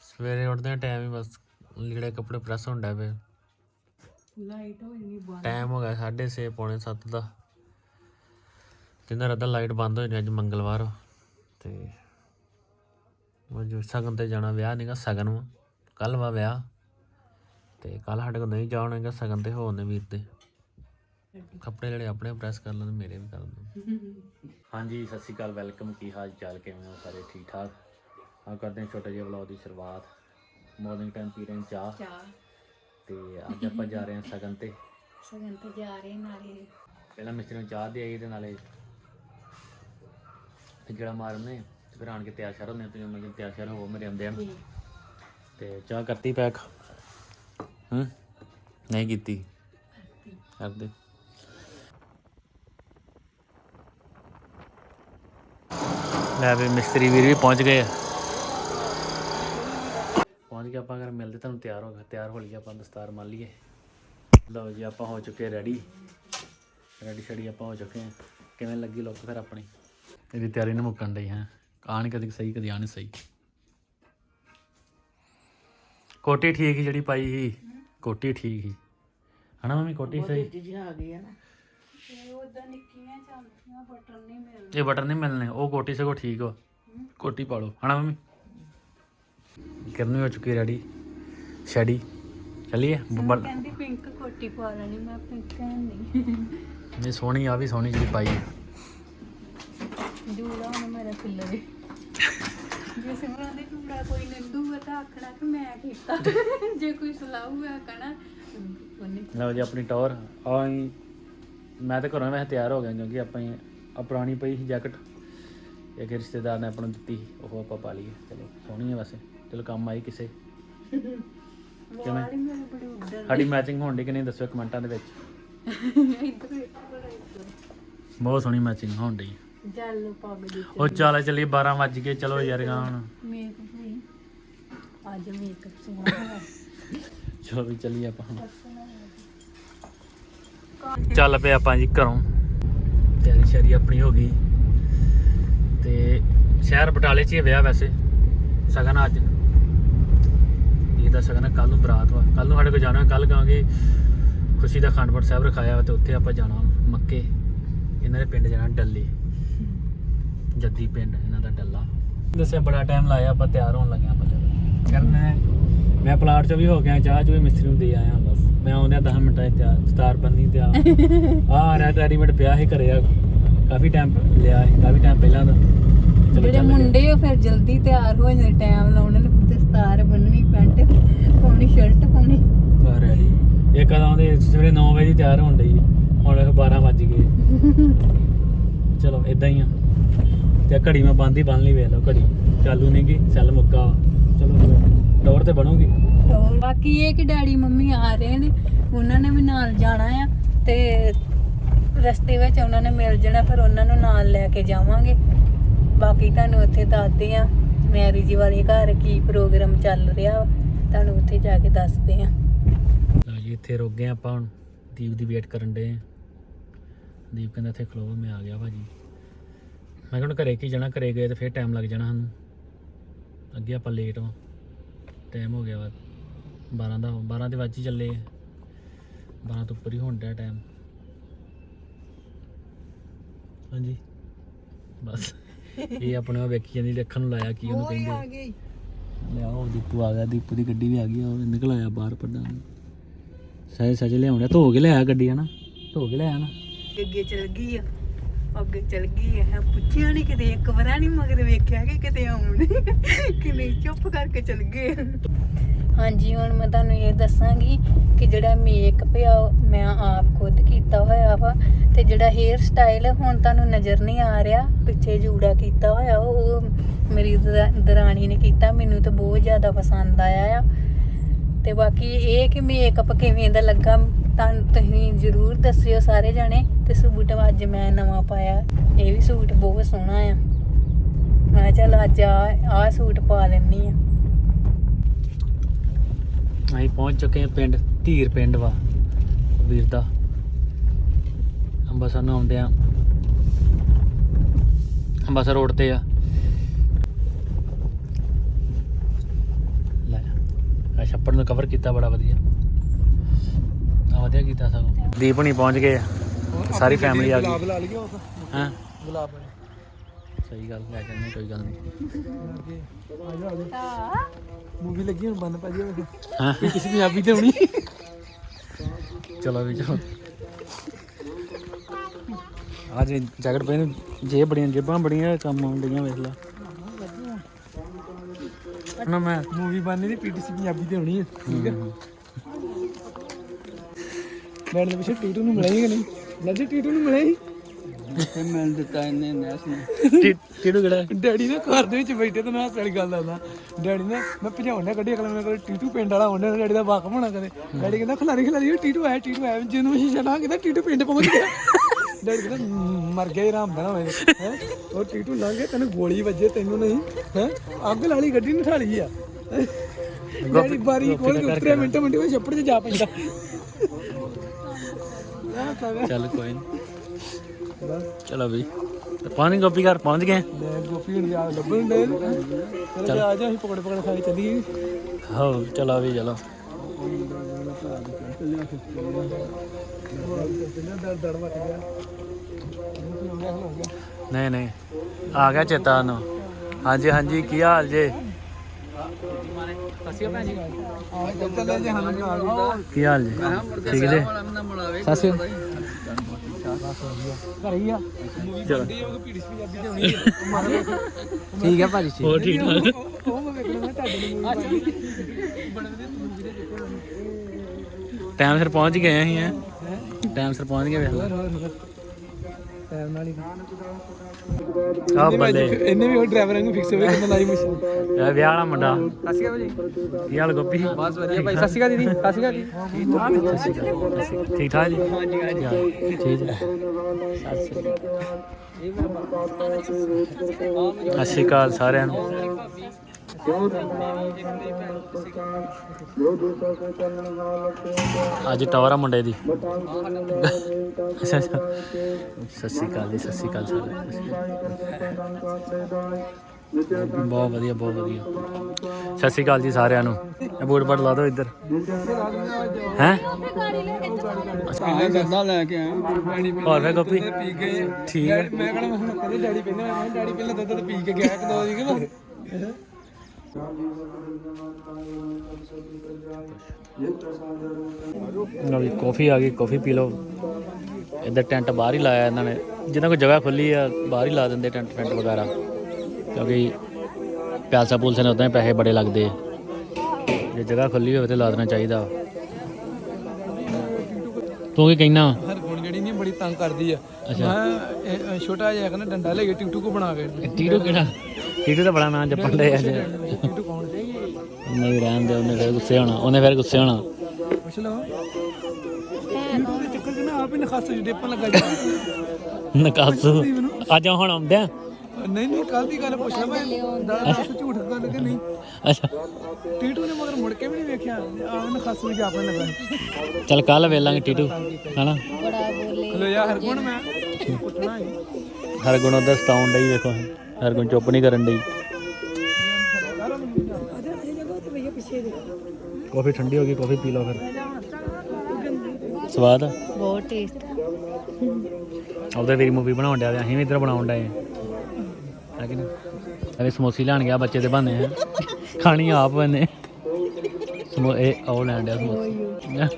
ਸਵੇਰੇ ਉੱਠਦੇ ਟਾਈਮ ਹੀ ਬਸ ਲੀੜੇ ਕੱਪੜੇ ਪ੍ਰੈਸ ਹੁੰਦਾ ਪਏ। ਲਾਈਟ ਬੰਦ ਟਾਈਮ ਹੋ ਗਿਆ 6:30 ਪੌਣੇ 7 ਦਾ। ਜਿੰਨਾ ਰੱਦਾ ਲਾਈਟ ਬੰਦ ਹੋ ਜਾਣੀ ਅੱਜ ਮੰਗਲਵਾਰ ਤੇ ਮੈਂ ਜੋ ਸਗਨ ਤੇ ਜਾਣਾ ਵਿਆਹ ਨਹੀਂਗਾ ਸਗਨ ਵਾ। ਕੱਲ ਵਾ ਵਿਆਹ। ਤੇ ਕੱਲ ਸਾਡੇ ਕੋਲ ਨਹੀਂ ਜਾਣਾਗਾ ਸਗਨ ਤੇ ਹੋਣੇ ਵੀਰ ਦੇ। ਕੱਪੜੇ ਜਿਹੜੇ ਆਪਣੇ ਪ੍ਰੈਸ ਕਰ ਲੈਣ ਮੇਰੇ ਵੀ ਕਰ ਲੈਣ। ਹਾਂਜੀ ਸਤਿ ਸ਼੍ਰੀ ਅਕਾਲ ਵੈਲਕਮ ਕੀ ਹਾਲ ਚਾਲ ਕਿਵੇਂ ਹੋ ਸਾਰੇ? ਠੀਕ ਠਾਕ? ਆ ਕਰਦੇ ਹਾਂ ਛੋਟੇ ਜਿਹੇ ਵਲੌਗ ਦੀ ਸ਼ੁਰੂਆਤ। ਮਾਰਨਿੰਗ ਟਾਈਮ ਪੀ ਰਹੇ ਹਾਂ ਚਾਹ। ਚਾਹ। ਤੇ ਅੱਜ ਆਪਾਂ ਜਾ ਰਹੇ ਹਾਂ ਸਗਨ ਤੇ। ਸਗਨ ਤੇ ਜਾ ਰਹੇ ਨਾਲੇ। ਪਹਿਲਾਂ ਮਿਸਤਰੀ ਨੂੰ ਚਾਹ ਦੇ ਆਈ ਤੇ ਨਾਲੇ ਤੇ ਜਿਹੜਾ ਮਾਰਨੇ ਤੇ ਫਿਰ ਆਣ ਕੇ ਤਿਆਰ ਸ਼ਰ ਹੁੰਦੇ ਤੇ ਮੈਂ ਕਿਹਾ ਤਿਆਰ ਸ਼ਰ ਹੋ ਮੇਰੇ ਆਉਂਦੇ ਹਨ ਤੇ ਚਾਹ ਕਰਤੀ ਪੈਕ? ਹੂੰ? ਨਹੀਂ ਕੀਤੀ। ਕਰਦੇ। ਲੈ ਵੀ ਮਿਸਤਰੀ ਵੀਰ ਵੀ ਪਹੁੰਚ ਗਏ ਆ। ਪਹੁੰਚ ਕੇ ਆਪਾਂ ਅਗਰ ਮਿਲਦੇ ਤੁਹਾਨੂੰ ਤਿਆਰ ਹੋ ਗਿਆ ਤਿਆਰ ਹੋ ਲਈ ਆਪਾਂ ਦਸਤਾਰ ਮੰਨ ਲਈਏ। ਲਓ ਜੀ ਆਪਾਂ ਹੋ ਚੁੱਕੇ ਰੈਡੀ ਰੈਡੀ ਸ਼ੜੀ ਆਪਾਂ ਹੋ ਚੁੱਕੇ ਹਾਂ ਕਿਵੇਂ ਲੱਗੀ ਲੁੱਕ ਫਿਰ ਆਪਣੀ? ਇਹਦੀ ਤਿਆਰੀ ਨੂੰ ਮੁੱਕਣ ਡਈ ਹੈ। ਆਣ ਕਦੀ ਸਹੀ ਕਦੀ ਆਣ ਸਹੀ। ਕੋਟੀ ਠੀਕ ਹੀ ਜਿਹੜੀ ਪਾਈ ਸੀ। ਕੋਟੀ ਠੀਕ ਹੀ ਹਨਾ ਮੰਮੀ ਕੋਟੀ ਸਹੀ? ਜੀ ਆ ਗਈ ਹੈ ਨਾ। ਇਹ ਉਦਾਂ ਨਿੱਕੀਆਂ ਚੱਲਦੀਆਂ ਬਟਨ ਨਹੀਂ ਮਿਲਦੇ। ਇਹ ਬਟਨ ਨਹੀਂ ਮਿਲਨੇ ਉਹ ਕੋਟੀ ਸਗੋਂ ਠੀਕ ਵਾ ਕੋਟੀ ਪਾ ਲਓ। ਹਨਾ ਮੰਮੀ? ਕਿਰਨ ਵੀ ਹੋ ਚੁੱਕੀ ਰੈਡੀ ਸ਼ੜੀ ਚੱਲੀਏ? ਬੱਬਲ। ਕਹਿੰਦੀ ਪਿੰਕ ਕੋਟੀ ਪਾ ਲੈਣੀ ਮੈਂ ਪਿੰਕ ਨਹੀਂ ਇਹ ਸੋਹਣੀ ਆ ਵੀ ਸੋਹਣੀ ਜਿਹੜੀ ਪਾਈ ਹੈ ਜੂੜਾ ਹੁਣ ਮੇਰਾ ਖਿੱਲਰ। ਜੇ ਸਿਮਰਨ ਦੇ ਜੂੜਾ ਕੋਈ ਨੰਦੂ ਤਾਂ ਆਖਣਾ ਕਿ ਮੈਂ ਕੀਤਾ। ਜੇ ਕੋਈ ਸਲਾਹੂ ਆ ਕਹਣਾ ਉਹਨੇ ਲਓ ਜੀ ਆਪਣੀ ਟੌਰ। ਆ ਮੈਂ ਤਾਂ ਘਰੋਂ ਵੈਸੇ ਤਿਆਰ ਹੋ ਗਿਆ ਕਿਉਂਕਿ ਆਪਾਂ ਆ ਪੁਰਾਣੀ ਪਈ ਸੀ ਜੈਕਟ ਇੱਕ ਰਿਸ਼ਤੇਦਾਰ ਨੇ ਆਪਾਂ ਨੂੰ ਦਿੱਤੀ ਸੀ, ਉਹ ਆਪਾਂ ਪਾ ਲਈਏ। ਚਲੋ ਸੋਹਣੀ ਹੈ ਵੈਸੇ। ਚਲੋ ਕੰਮ ਆਈ ਕਿਸੇ। ਵਾਲੀ ਮੇਰੇ ਬੜੀ ਉੱਡਣ ਸਾਡੀ ਮੈਚਿੰਗ ਹੋਣ ਦੀ ਕਿ ਨਹੀਂ ਦੱਸਿਓ ਕਮੈਂਟਾਂ ਦੇ ਵਿੱਚ? ਇੱਧਰ ਬਹੁਤ ਸੋਹਣੀ ਮੈਚਿੰਗ ਹੋਣ ਦੀ ਜਲ ਪੱਗ ਦੀ ਉਹ ਚੱਲ ਚੱਲੀ 12 ਵੱਜ ਗਏ। ਚਲੋ ਯਾਰ ਗਾ ਹੁਣ। ਮੇਕਅਪ ਹੋਈ ਅੱਜ ਮੇਕਅਪ ਸੋਹਣਾ ਹੈ ਚਲੋ ਵੀ ਚੱਲੀਏ ਆਪਾਂ ਹੁਣ ਚੱਲ ਪਏ ਆਪਾਂ ਜੀ ਘਰੋਂ। ਤਿਆਰੀ ਸ਼ਰੀ ਆਪਣੀ ਹੋ ਗਈ। ਤੇ ਸ਼ਹਿਰ ਬਟਾਲੇ 'ਚ ਹੀ ਵਿਆਹ ਵੈਸੇ। ਸਗਨ ਅੱਜ। ਇਹਦਾ ਸਗਨ ਕੱਲ ਨੂੰ ਬਰਾਤ ਵਾ। ਕੱਲ ਨੂੰ ਸਾਡੇ ਕੋਲ ਜਾਣਾ ਕੱਲ ਕਹਾਂਗੇ ਖੁਸ਼ੀ ਦਾ ਖੰਡਪੜ ਸਾਹਿਬ ਰਖਾਇਆ ਵਾ ਤੇ ਉੱਥੇ ਆਪਾਂ ਜਾਣਾ ਮੱਕੇ। ਇਹਨਾਂ ਦੇ ਪਿੰਡ ਜਾਣਾ ਡੱਲੇ। ਜੱਦੀ ਪਿੰਡ, ਇਹਨਾਂ ਦਾ ਡੱਲਾ। ਦੱਸਿਆ ਬੜਾ ਟਾਈਮ ਲਾਇਆ, ਆਪਾਂ ਤਿਆਰ ਹੋਣ ਲੱਗਿਆ ਆਪਾਂ ਕਰਨਾ ਮੈਂ ਪਲਾਟ 'ਚ ਵੀ ਹੋ ਗਿਆ ਚਾਹ 'ਚ ਵੀ ਮਿਸਤਰੀ ਨੂੰ ਦੇ ਆਇਆ ਮੈਂ ਆਉਂਦਿਆਂ 10 ਮਿੰਟਾਂ 'ਚ ਤਿਆਰ ਸਤਾਰ ਬੰਨੀ ਤੇ ਆ ਆ ਰਿਹਾ ਰੈਡੀਮੇਡ ਪਿਆ ਸੀ ਘਰੇ ਆ। ਕਾਫੀ ਟਾਈਮ ਲਿਆ ਸੀ ਕਾਫੀ ਟਾਈਮ ਪਹਿਲਾਂ ਦਾ। ਚਲੋ ਜਿਹੜੇ ਚੱਲ। ਮੁੰਡੇ ਉਹ ਫਿਰ ਜਲਦੀ ਤਿਆਰ ਹੋ ਜਾਂਦੇ ਟਾਈਮ ਲਾਉਣ ਨੇ ਦਸਤਾਰ ਬੰਨਣੀ ਪੈਂਟ ਪਾਉਣੀ ਸ਼ਰਟ ਪਾਉਣੀ। ਘਰ ਰੈਡੀ ਇੱਕ ਕਦੋਂ ਦੇ ਸਵੇਰੇ 9 ਵਜੇ ਤਿਆਰ ਹੋਣ ਡਈ। ਹੁਣ ਵੇਖੋ 12 ਵੱਜ ਗਏ। ਚਲੋ ਇਦਾਂ ਹੀ ਆ। ਤੇ ਆਹ ਘੜੀ ਮੈਂ ਬੰਦ ਹੀ ਬੰਨ ਲਈ ਵੇਖ ਲਓ ਘੜੀ। ਚਾਲੂ ਨਹੀਂ ਗਈ ਸੈੱਲ ਮੁੱਕਾ ਵਾ। ਚਲੋ ਟੌਰ ਤੇ ਬਣੂਗੀ। ਹੋਰ ਬਾਕੀ ਇਹ ਕਿ ਡੈਡੀ ਮੰਮੀ ਆ ਰਹੇ ਨੇ, ਉਹਨਾਂ ਨੇ ਵੀ ਨਾਲ ਜਾਣਾ ਆ ਤੇ ਰਸਤੇ ਵਿੱਚ ਉਹਨਾਂ ਨੇ ਮਿਲ ਜਾਣਾ, ਫਿਰ ਉਹਨਾਂ ਨੂੰ ਨਾਲ ਲੈ ਕੇ ਜਾਵਾਂਗੇ। ਬਾਕੀ ਤੁਹਾਨੂੰ ਉੱਥੇ ਦੱਸਦੇ ਆ, ਮੈਰਿਜ ਵਾਲੇ ਘਰ ਕੀ ਪ੍ਰੋਗਰਾਮ ਚੱਲ ਰਿਹਾ ਤੁਹਾਨੂੰ ਉੱਥੇ ਜਾ ਕੇ ਦੱਸਦੇ ਆ। ਲਓ ਜੀ, ਇੱਥੇ ਰੁਕ ਗਏ ਆਪਾਂ ਹੁਣ, ਦੀਪ ਦੀ ਵੇਟ ਕਰਨ ਦੇ ਦੀਪ ਕਹਿੰਦਾ ਇੱਥੇ ਖਲੋ, ਮੈਂ ਆ ਗਿਆ ਭਾਜੀ। ਮੈਂ ਕਿਹਾ ਘਰੇ ਕੀ ਜਾਣਾ, ਘਰੇ ਗਏ ਤੇ ਫਿਰ ਟਾਈਮ ਲੱਗ ਜਾਣਾ ਸਾਨੂੰ। ਅੱਗੇ ਆਪਾਂ ਲੇਟ ਹਾਂ ਟਾਈਮ ਹੋ ਗਿਆ ਵਾ। 12 ਦਾ 12 ਦੇ ਵੱਜ ਹੀ ਚੱਲੇ ਆ। 12 ਤੋਂ ਉੱਪਰ ਹੀ ਹੋਣ ਡਿਆ ਟਾਈਮ ਹਾਂਜੀ। ਬਸ। ਇਹ ਆਪਣੇ ਉਹ ਵੇਖੀ ਜਾਂਦੀ ਦੇਖਣ ਨੂੰ ਲਾਇਆ ਕੀ ਉਹਨੂੰ ਕਹਿੰਦੇ। ਗਈ। ਲਿਆਓ ਦੀਪੂ ਆ ਗਿਆ ਦੀਪੂ ਦੀ ਗੱਡੀ ਵੀ ਆ ਗਈ ਉਹ ਨਿਕਲ ਆਇਆ ਬਾਹਰ ਪੱਡਾ ਸਹੀ ਸੱਜ ਲਿਆਉਣਾ ਧੋ ਕੇ ਲਿਆਇਆ ਗੱਡੀ ਹਨਾ? ਧੋ ਕੇ ਲਿਆਇਆ ਨਾ। ਅੱਗੇ ਚਲ ਗਈ ਆ। ਅੱਗੇ ਚਲ ਗਈ ਆ। ਪੁੱਛਿਆ ਨਹੀਂ ਕਿਤੇ ਇੱਕ ਵਾਰ ਨਹੀਂ ਮਗਰ ਵੇਖਿਆ ਕਿ ਕਿਤੇ ਆਉਣ। ਕਿ ਨਹੀਂ ਚੁੱਪ ਕਰਕੇ ਚਲ ਗਏ ਹਾਂਜੀ, ਹੁਣ ਮੈਂ ਤੁਹਾਨੂੰ ਇਹ ਦੱਸਾਂਗੀ ਕਿ ਜਿਹੜਾ ਮੇਕਅਪ ਆ ਉਹ ਮੈਂ ਆਪ ਖੁਦ ਕੀਤਾ ਹੋਇਆ ਵਾ ਤੇ ਜਿਹੜਾ ਹੇਅਰ ਸਟਾਈਲ ਹੁਣ ਤੁਹਾਨੂੰ ਨਜ਼ਰ ਨਹੀਂ ਆ ਰਿਹਾ, ਪਿੱਛੇ ਜੂੜਾ ਕੀਤਾ ਹੋਇਆ ਉਹ ਮੇਰੀ ਦਰਾ- ਦਰਾਣੀ ਨੇ ਕੀਤਾ, ਮੈਨੂੰ ਤਾਂ ਬਹੁਤ ਜ਼ਿਆਦਾ ਪਸੰਦ ਆਇਆ ਆ। ਤੇ ਬਾਕੀ ਇਹ ਕਿ ਮੇਕਅਪ ਕਿਵੇਂ ਦਾ ਲੱਗਾ, ਤੁਹਾਨੂੰ ਤੁਸੀਂ ਜ਼ਰੂਰ ਦੱਸਿਓ ਸਾਰੇ ਜਣੇ, ਤੇ ਸੂਟ ਅੱਜ ਮੈਂ ਨਵਾਂ ਪਾਇਆ, ਇਹ ਵੀ ਸੂਟ ਬਹੁਤ ਸੋਹਣਾ ਆ। ਮੈਂ ਕਿਹਾ ਚੱਲ ਅੱਜ ਆ ਆ ਸੂਟ ਪਾ ਲੈਣੀ ਆ। ਅਸੀਂ ਪਹੁੰਚ ਚੁੱਕੇ ਹਾਂ ਪਿੰਡ ਧੀਰ ਪਿੰਡ ਵਾ ਵੀਰ ਦਾ। ਅੰਮ੍ਰਿਤਸਰ ਨੂੰ ਆਉਂਦੇ ਆ ਅੰਮ੍ਰਿਤਸਰ ਰੋਡ ਤੇ ਆ। ਲੈ ਆ ਛੱਪੜ ਨੂੰ ਕਵਰ ਕੀਤਾ ਬੜਾ ਵਧੀਆ। ਆ ਵਧੀਆ ਕੀਤਾ ਸਗੋਂ। ਦੀਪ ਹੁਣੀ ਪਹੁੰਚ ਗਏ ਆ। ਸਾਰੀ ਫੈਮਿਲੀ ਆ ਗਈ। ਲਾ ਲਈਏ ਉਹ ਹਾਂ? ਗੁਲਾਬ ਸਹੀ ਗੱਲ ਲੈ ਜਾਂਦੇ ਕੋਈ ਗੱਲ ਨਹੀਂ। ਮੂਵੀ ਲੱਗੀ ਹੁਣ ਬੰਦ ਪਾ ਜੀ ਹਾਂ। ਕਿਸੇ ਪੰਜਾਬੀ ਤੇ ਹੋਣੀ। ਚਲੋ ਵੀ ਚਲੋ ਅੱਜ ਜੈਕਟ ਪਹਿਨ ਜੇ ਬੜੀਆਂ ਜੇਬਾਂ ਬੜੀਆਂ ਕੰਮ ਆਉਣ ਡਈਆਂ ਵੇਖ ਲਾ। ਨਾ ਮੈਂ ਮੂਵੀ ਬਣਨੀ ਦੀ ਪੀਟੀਸੀ ਪੰਜਾਬੀ ਤੇ ਹੋਣੀ ਹੈ ਠੀਕ ਹੈ। ਮੈਂ ਨੇ ਪਿੱਛੇ ਟੀਟੂ ਨੂੰ ਮਿਲਾਈ ਕਿ ਨਹੀਂ? ਲੱਜੇ ਟੀਟੂ ਨੂੰ ਮਿਲਾਈ ਤੇ ਮਿਲ ਦਿੱਤਾ ਇਹਨੇ ਨੈਸ ਨੇ। ਕਿਹੜੂ ਕਿਹੜਾ? ਡੈਡੀ ਨੇ ਘਰ ਦੇ ਵਿੱਚ ਬੈਠੇ ਤੇ ਮੈਂ ਹੱਸ ਵਾਲੀ ਗੱਲ ਦੱਸਦਾ। ਡੈਡੀ ਨੇ ਮੈਂ ਭਜਾਉਣਾ ਕੱਢੀ ਅਗਲੇ ਮੇਰੇ ਕੋਲ ਟੀਟੂ ਪਿੰਡ ਵਾਲਾ ਹੁੰਦਾ ਡੈਡੀ ਦਾ ਵਾਕਮ ਹੋਣਾ ਕਦੇ। ਡੈਡੀ ਕਹਿੰਦਾ ਖਲਾਰੀ ਖਲਾਰੀ ਟੀਟੂ ਆਇਆ ਟੀਟੂ ਆਇਆ ਜਿਹਨੂੰ ਅਸੀਂ ਛੱਡਾਂ ਕਹਿੰਦਾ ਟੀਟੂ ਪਿੰਡ ਪਹੁੰਚ ਗਿਆ। ਡੈਡੀ ਕਹਿੰਦਾ "ਮ, ਮਰ ਗਿਆ ਹੀ ਦਾ ਨਾ ਹੋਏ ਹੈ? ਉਹ ਟੀਟੂ ਲੰਘ ਗਿਆ ਤੈਨੂੰ ਗੋਲੀ ਵੱਜੇ ਤੈਨੂੰ ਨਹੀਂ। ਹੈ? ਅੱਗ ਲਾਲੀ ਗੱਡੀ ਨੇ ਠਾਲੀ ਆ। ਡੈਡੀ ਬਾਰੀ ਕੋਲ ਕੇ ਉਤਰਿਆ ਮਿੰਟ ਮਿੰਟ ਵਿੱਚ ਛੱਪੜ 'ਚ ਜਾ ਪੈਂਦਾ। ਚੱਲ ਕੋਈ ਨੀ। ਬਸ ਚਲੋ ਵੀ। ਪਾਣੀ ਗੋਪੀ ਘਰ ਪਹੁੰਚ ਗਏ? ਮੈਂ ਗੋਪੀ ਹੁਣ ਯਾਦ ਲੱਭਣ ਦੇ ਚਲ ਆ ਜਾ ਅਸੀਂ ਪਕੜ ਪਕੜ ਖਾ ਕੇ ਚੱਲੀਏ। ਹੋ ਚਲੋ ਵੀ ਚਲੋ। ਨਹੀਂ ਨਹੀਂ। ਆ ਗਿਆ ਚੇਤਾ ਨੂੰ। ਹਾਂਜੀ ਹਾਂਜੀ ਕੀ ਹਾਲ ਜੇ? ਸਸਿਆ ਭੈਣ ਜੀ ਆ ਚੱਲੇ ਜੇ ਆ ਗਈ ਕੀ ਹਾਲ ਜੀ? ਠੀਕ ਜੇ? ਸਸਿਆ ਘਰੇ ਹੀ ਆ। ਚਲੋ। ਉਹ ਪੀੜੀ ਪੰਜਾਬੀ ਤੇ ਹੋਣੀ ਹੈ ਠੀਕ ਹੈ ਭਾਜੀ ਹੋਰ ਠੀਕ ਠਾਕ? ਉਹ ਮੈਂ ਵੇਖਣਾ ਮੈਂ ਤੁਹਾਡੇ ਨੂੰ ਮੂਵੀ ਟਾਈਮ ਸਿਰ ਪਹੁੰਚ ਗਏ ਅਸੀਂ ਹੈ। ਟਾਈਮ ਸਿਰ ਪਹੁੰਚ ਗਏ ਵੇਖ ਲਾ। ਟਾਈਮ ਨਾਲ ਹੀ। ਆ ਬੱਲੇ ਇਹਨੇ ਵੀ ਉਹ ਡਰਾਈਵਰ ਵਾਂਗੂ ਫਿਕਸ ਹੋਵੇ ਕਿੰਨਾ ਲਾਈ ਮਸ਼ੀਨ। ਇਹ ਵਿਆਹ ਵਾਲਾ ਮੁੰਡਾ। ਕੀ ਹਾਲ ਗੋਪੀ? ਬਸ ਵਧੀਆ ਭਾਈ ਦੀਦੀ ਸਸਿਆ ਜੀ। ਠੀਕ ਠਾਕ? ਜੀ? ਹਾਂਜੀ ਠੀਕ ਹੈ ਸਤਿ ਸ਼੍ਰੀ ਅਕਾਲ ਸਾਰਿਆਂ ਨੂੰ। ਅੱਜ ਟਾਵਰਾ ਮੁੰਡੇ ਦੀ। ਸਤਿ ਸ਼੍ਰੀ ਅਕਾਲ ਜੀ ਸਤਿ ਸ਼੍ਰੀ ਅਕਾਲ ਸਾਰਿਆਂ ਨੂੰ ਬਹੁਤ ਵਧੀਆ ਬਹੁਤ ਵਧੀਆ। ਸਤਿ ਸ਼੍ਰੀ ਅਕਾਲ ਜੀ ਸਾਰਿਆਂ ਨੂੰ। ਇਹ ਬੋਰਡ ਬੜ ਲਾ ਦਿਓ ਇੱਧਰ। ਹੈ? ਆਹ ਗੰਦਾ ਲੈ ਕੇ ਆਇਆ ਡੈਡੀ ਹੋਰ ਫੇ ਗੋਪੀ? ਠੀਕ ਹੈ ਮੈਂ ਕਹਣਾ ਮੈਂ ਕਹਿੰਦੇ ਡੈਡੀ ਪਹਿਲਾਂ ਮੈਂ ਕਿਹਾ ਡੈਡੀ ਪਹਿਲਾਂ ਦੁੱਧ ਤਾਂ ਪੀ ਕੇ ਗਿਆ ਇੱਕ ਦੋ ਦੀ ਕਿ ਵੀ ਕਾਫੀ ਆ ਗਈ ਕਾਫੀ ਪੀ ਲਓ। ਇੱਧਰ ਟੈਂਟ ਬਾਹਰ ਹੀ ਲਾਇਆ ਇਹਨਾਂ ਨੇ। ਜਿੱਦਾਂ ਕੋਈ ਜਗ੍ਹਾ ਖੁੱਲੀ ਆ ਬਾਹਰ ਹੀ ਲਾ ਦਿੰਦੇ ਟੈਂਟ ਟੈਂਟ ਵਗੈਰਾ। ਕਿਉਂਕਿ ਪਿਆਸਾ ਪੁਲਸ ਨੇ ਉਦਾਂ ਹੀ ਪੈਸੇ ਬੜੇ ਲੱਗਦੇ। ਜੇ ਜਗ੍ਹਾ ਖੁੱਲੀ ਹੋਵੇ ਤੇ ਲਾ ਦੇਣਾ ਚਾਹੀਦਾ। ਤੂੰ ਕੀ ਕਹਿਣਾ ਹਰ ਗੁਣ ਜਿਹੜੀ ਨਹੀਂ ਬੜੀ ਤੰਗ ਕਰਦੀ ਆ। ਮੈਂ ਛੋਟਾ ਜਿਹਾ ਕਹਿੰਦਾ ਡੰਡਾ ਲੈ ਕੇ ਟਿਕਟੂ ਕੋ ਬਣਾ ਕੇ। ਟੀਟੂ ਕਿਹੜਾ? ਟੀਟੂ ਤਾਂ ਬੜਾ ਨਾਂ ਜਪਣ ਦੇ ਅੱਜ। ਨਹੀਂ ਰਹਿਣ ਦੇ ਉਹਨੇ ਫਿਰ ਗੁੱਸੇ ਹੋਣਾ ਉਹਨੇ ਫਿਰ ਗੁੱਸੇ ਹੋਣਾ। ਪੁੱਛ ਲਓ ਟਿਕਟੂ ਦੇ ਚੱਕਰ 'ਚ ਨਾ ਆਪ ਹੀ ਨਖਾਸ ਡੇਪਣ ਲੱਗਾ ਜੀ ਨਕਾਸੂ। ਅੱਜ ਹੁਣ ਆਉਂਦੇ ਆ ਨਹੀਂ ਨਹੀਂ ਕੱਲ ਦੀ ਗੱਲ ਪੁੱਛਣਾ ਮੈਂ। ਦੱਸ ਝੂਠ ਗੱਲ ਕਿ ਨਹੀਂ? ਅੱਛਾ। ਟੀਟੂ ਨੇ ਮਗਰ ਮੁੜ ਕੇ ਵੀ ਨਹੀਂ ਵੇਖਿਆ। ਆਹ ਨਖਾਸ ਵਿੱਚ ਆਪੇ ਲੱਗਾ। ਚੱਲ ਕੱਲ ਵੇਲਾਂਗੇ ਟੀਟੂ ਹਨਾ? ਬੜਾ ਬੋਲੇ ਹਲੋ ਯਾ ਹਰਗੁਣ ਮੈਂ। ਪੁੱਛਣਾ ਹੀ। ਹਰ ਗੁਣ ਉਹਦਾ ਸਤਾਉਣ ਡਈ ਵੇਖੋ। ਹਰ ਗੁਣ ਚੁੱਪ ਨਹੀਂ ਕਰਨ ਡਈ। ਕਾਫੀ ਠੰਡੀ ਹੋ ਗਈ ਕਾਫੀ ਪੀ ਲਓ ਫਿਰ। ਸਵਾਦ? ਬਹੁਤ ਟੇਸਟ ਉਹਦੇ ਵੀ ਮੂਵੀ ਬਣਾਉਣ ਡਿਆ ਅਸੀਂ ਵੀ ਇੱਧਰ ਬਣਾਉਣ ਡਏ ਆ। ਹੈ ਕਿ ਨਹੀਂ? ਅਰੇ ਸਮੋਸੀ ਲੈਣ ਗਿਆ ਬੱਚੇ ਦੇ ਬਹਾਨੇ ਹੈ ਖਾਣੀ ਆਪ ਬਨੇ ਸਮੋ ਇਹ ਉਹ ਲੈਣ ਡਿਆ ਸਮੋਸੀ।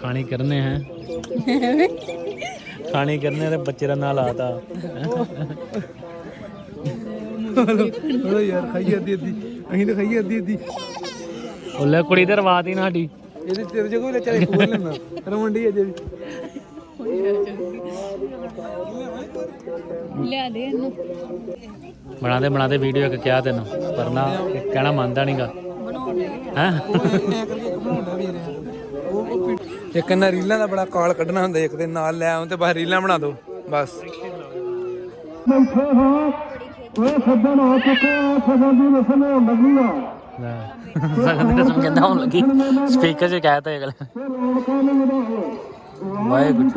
ਖਾਣੀ ਕਰਨੇ ਹੈ ਖਾਣੀ ਕਰਨੇ ਤੇ ਬੱਚੇ ਦਾ ਨਾਂ ਲਾਤਾ। ਹਲੋ ਯਾਰ ਖਾਈ ਅੱਧੀ ਅੱਧੀ। ਅਸੀਂ ਤਾਂ ਖਾਈ ਅੱਧੀ ਅੱਧੀ। ਉਹ ਲੈ ਕੁੜੀ ਤੇ ਰਵਾਤੀ ਨਾ ਸਾਡੀ। ਇਹਦੇ ਤੇਰੇ ਜਗੋ ਲੈ ਚਾਹੇ ਖੋਲ ਲੈਣਾ ਰਮੰਡੀ ਅਜੇ ਵੀ ਲਿਆ ਦੇ ਇਹਨੂੰ। ਬਣਾਦੇ ਬਣਾਦੇ ਵੀਡੀਓ ਇੱਕ ਕਿਹਾ ਤੈਨੂੰ ਪਰ ਨਾ ਇਹ ਕਹਿਣਾ ਮੰਨਦਾ ਨਹੀਂਗਾ ਹੈ? ਇੱਕ ਨਾ ਰੀਲਾਂ ਦਾ ਬੜਾ ਕਾਲ ਕੱਢਣਾ ਹੁੰਦਾ ਇੱਕ ਦੇ ਨਾਲ ਲੈ ਆਉਂ ਤੇ ਬਸ ਰੀਲਾਂ ਬਣਾ ਦਿਓ ਬਸ। ਬੈਠੇ ਹਾਂ ਉਹ ਸੱਜਣ ਹੋ ਚੁੱਕੇ ਆ ਸਗਨ ਦੀ ਰਸਮ ਹੋਣ ਲੱਗੀ ਆ ਸਗਨ ਦੀ ਰਸਮ ਕਹਿੰਦਾ ਹੁਣ ਲੱਗੀ ਸਪੀਕਰ 'ਚ ਕਹਿ ਅਗਲੇ ਵਾਹਿਗੁਰੂ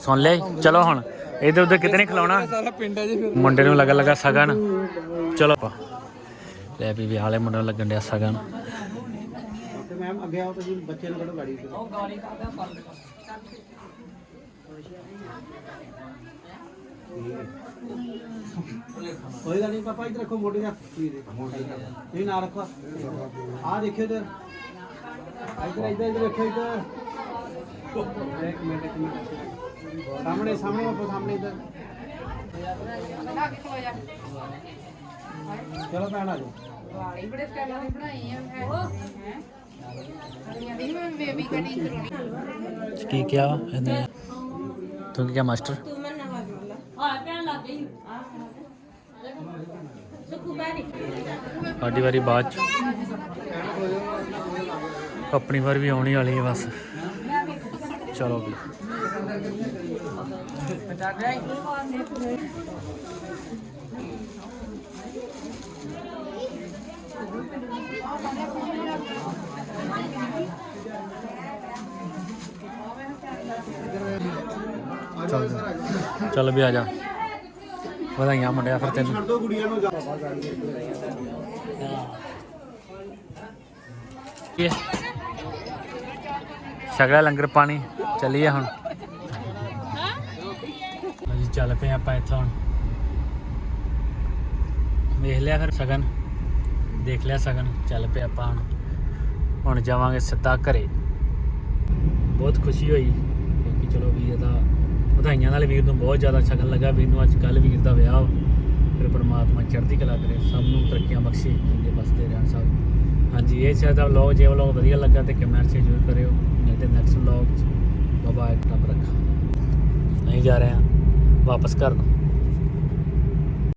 ਸੁਣ ਲੈ, ਚਲੋ ਹੁਣ। ਇਧਰ ਉਧਰ ਕਿਤੇ ਨਹੀਂ ਖਲਾਉਣਾ ਮੁੰਡੇ ਨੂੰ ਲੱਗਾ ਲੱਗਾ ਸਗਨ। ਚਲੋ ਲੈ ਵੀ ਵਿਆਹ ਵਾਲੇ ਮੁੰਡੇ ਨੂੰ ਲੱਗਣ ਡਿਆ ਸਗਨ। ਮੈਮ ਅੱਗੇ ਆਓ ਤੁਸੀਂ ਬੱਚੇ ਨੂੰ ਕੱਢੋ ਗਾੜੀ। ਕੋਈ ਗੱਲ ਨਹੀਂ ਪਾਪਾ ਇੱਧਰ ਰੱਖੋ ਮੋਢੇ ਦਾ ਨਹੀਂ ਨਾ ਰੱਖੋ। ਆ ਦੇਖਿਓ ਇੱਧਰ। ਇੱਧਰ ਇੱਧਰ ਇੱਧਰ ਵੇਖੋ ਇੱਧਰ। ਇੱਕ ਮਿੰਟ ਇੱਕ ਮਿੰਟ। ਸਾਹਮਣੇ ਸਾਹਮਣੇ ਪਾਪਾ ਸਾਹਮਣੇ ਇੱਧਰ। ਚਲੋ ਭੈਣ ਆ ਜਾਓ। ਕੀ ਕਿਹਾ ਇਹਨੇ? ਤੂੰ ਕੀ ਕਿਹਾ, ਮਾਸਟਰ? ਸਾਡੀ ਵਾਰੀ ਬਾਅਦ ਚ। ਆਪਣੀ ਵਾਰ ਵੀ ਆਉਣੀ ਵਾਲੀ ਹੈ ਬਸ। ਚਲੋ ਵੀ ਚੱਲ ਚੱਲ ਵੀ ਆ ਜਾ। ਵਧਾਈਆਂ ਮੁੰਡਿਆ ਫਿਰ ਤੈਨੂੰ। ਦੋ ਗੁੜੀਆਂ ਨੂੰ ਜਾ ਕੀ ਹੈ? ਛਕੜਾ ਲੰਗਰ ਪਾਣੀ, ਚੱਲੀਏ ਹੁਣ। ਅਸੀਂ ਚੱਲ ਪਏ ਆਪਾਂ ਇੱਥੋਂ ਹੁਣ। ਵੇਖ ਲਿਆ ਫਿਰ ਸਗਨ। ਦੇਖ ਲਿਆ ਸਗਨ। ਚੱਲ ਪਏ ਆਪਾਂ ਹੁਣ। ਹੁਣ ਜਾਵਾਂਗੇ ਸਿੱਧਾ ਘਰੇ। ਬਹੁਤ ਖੁਸ਼ੀ ਹੋਈ ਕਿਉਂਕਿ ਚਲੋ ਵੀਰ ਦਾ ਵਧਾਈਆਂ ਨਾਲ ਵੀਰ ਨੂੰ ਬਹੁਤ ਜ਼ਿਆਦਾ ਸ਼ਗਨ ਲੱਗਾ। ਵੀਰ ਨੂੰ ਅੱਜ ਕੱਲ ਵੀਰ ਦਾ ਵਿਆਹ ਵਾ। ਫਿਰ ਪਰਮਾਤਮਾ ਚੜ੍ਹਦੀ ਕਲਾ ਕਰੇ, ਸਭ ਨੂੰ ਤਰੱਕੀਆਂ ਬਖਸ਼ੇ ਜਿੰਦੇ ਬਸਦੇ ਰਹਿਣ ਸਭ। ਹਾਂਜੀ, ਇਹ ਸਾਡਾ ਵਲੌਗ ਜੇ ਵਲੌਗ ਵਧੀਆ ਲੱਗਾ ਤੇ ਕਮੈਂਟ 'ਚ ਜ਼ਰੂਰ ਕਰਿਓ। ਮਿਲਦੇ ਨੈਕਸਟ ਵਲੌਗ 'ਚ, ਬਾਬਾ ਰੱਬ ਰੱਖਾ। ਨਹੀਂ ਜਾ ਰਹੇ ਹਾਂ ਵਾਪਸ ਘਰ ਨੂੰ